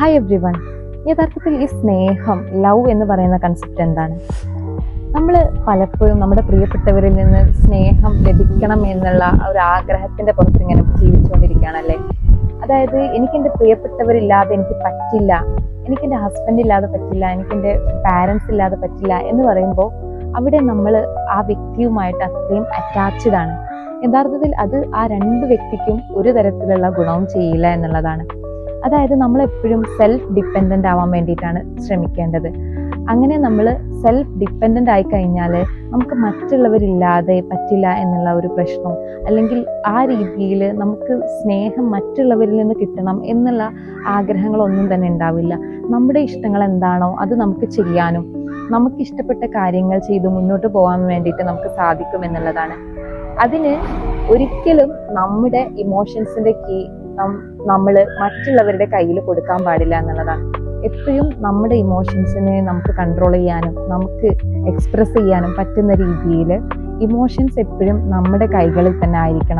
Hi every one യഥാർത്ഥത്തിൽ ഈ സ്നേഹം ലവ് എന്ന് പറയുന്ന കൺസെപ്റ്റ് എന്താണ്? നമ്മൾ പലപ്പോഴും നമ്മുടെ പ്രിയപ്പെട്ടവരിൽ നിന്ന് സ്നേഹം ലഭിക്കണം എന്നുള്ള ഒരു ആഗ്രഹത്തിന്റെ പുറത്ത് ഇങ്ങനെ ജീവിച്ചുകൊണ്ടിരിക്കുകയാണല്ലേ? അതായത് എനിക്ക് എന്റെ പ്രിയപ്പെട്ടവരില്ലാതെ എനിക്ക് പറ്റില്ല എനിക്ക് എന്റെ ഹസ്ബൻഡ് ഇല്ലാതെ പറ്റില്ല എനിക്ക് എന്റെ പാരൻസ് ഇല്ലാതെ പറ്റില്ല എന്ന് പറയുമ്പോൾ അവിടെ നമ്മൾ ആ വ്യക്തിയുമായിട്ട് അത്രയും അറ്റാച്ച്ഡ് ആണ്. യഥാർത്ഥത്തിൽ അത് ആ രണ്ട് വ്യക്തിക്കും ഒരു തരത്തിലുള്ള ഗുണവും ചെയ്യില്ല എന്നുള്ളതാണ്. അതായത് നമ്മൾ എപ്പോഴും സെൽഫ് ഡിപ്പെൻഡന്റ് ആവാൻ വേണ്ടിയിട്ടാണ് ശ്രമിക്കേണ്ടത്. അങ്ങനെ നമ്മൾ സെൽഫ് ഡിപ്പെൻഡന്റ് ആയി കഴിഞ്ഞാൽ നമുക്ക് മറ്റുള്ളവരില്ലാതെ പറ്റില്ല എന്നുള്ള ഒരു പ്രശ്നം അല്ലെങ്കിൽ ആ രീതിയിൽ നമുക്ക് സ്നേഹം മറ്റുള്ളവരിൽ നിന്ന് കിട്ടണം എന്നുള്ള ആഗ്രഹങ്ങളൊന്നും തന്നെ ഉണ്ടാവില്ല. നമ്മുടെ ഇഷ്ടങ്ങൾ എന്താണോ അത് നമുക്ക് ചെയ്യാനും നമുക്ക് ഇഷ്ടപ്പെട്ട കാര്യങ്ങൾ ചെയ്ത് മുന്നോട്ട് പോകാൻ വേണ്ടിയിട്ട് നമുക്ക് സാധിക്കും എന്നുള്ളതാണ്. അതിന് ഒരിക്കലും നമ്മുടെ ഇമോഷൻസിന്റെ കീ നമ്മൾ മറ്റുള്ളവരുടെ കയ്യിൽ കൊടുക്കാൻ പാടില്ല എന്നുള്ളതാണ്. എപ്പോഴും നമ്മുടെ ഇമോഷൻസിനെ നമുക്ക് കൺട്രോൾ ചെയ്യാനും നമുക്ക് എക്സ്പ്രസ് ചെയ്യാനും പറ്റുന്ന രീതിയിൽ ഇമോഷൻസ് എപ്പോഴും നമ്മുടെ കൈകളിൽ തന്നെ ആയിരിക്കണം.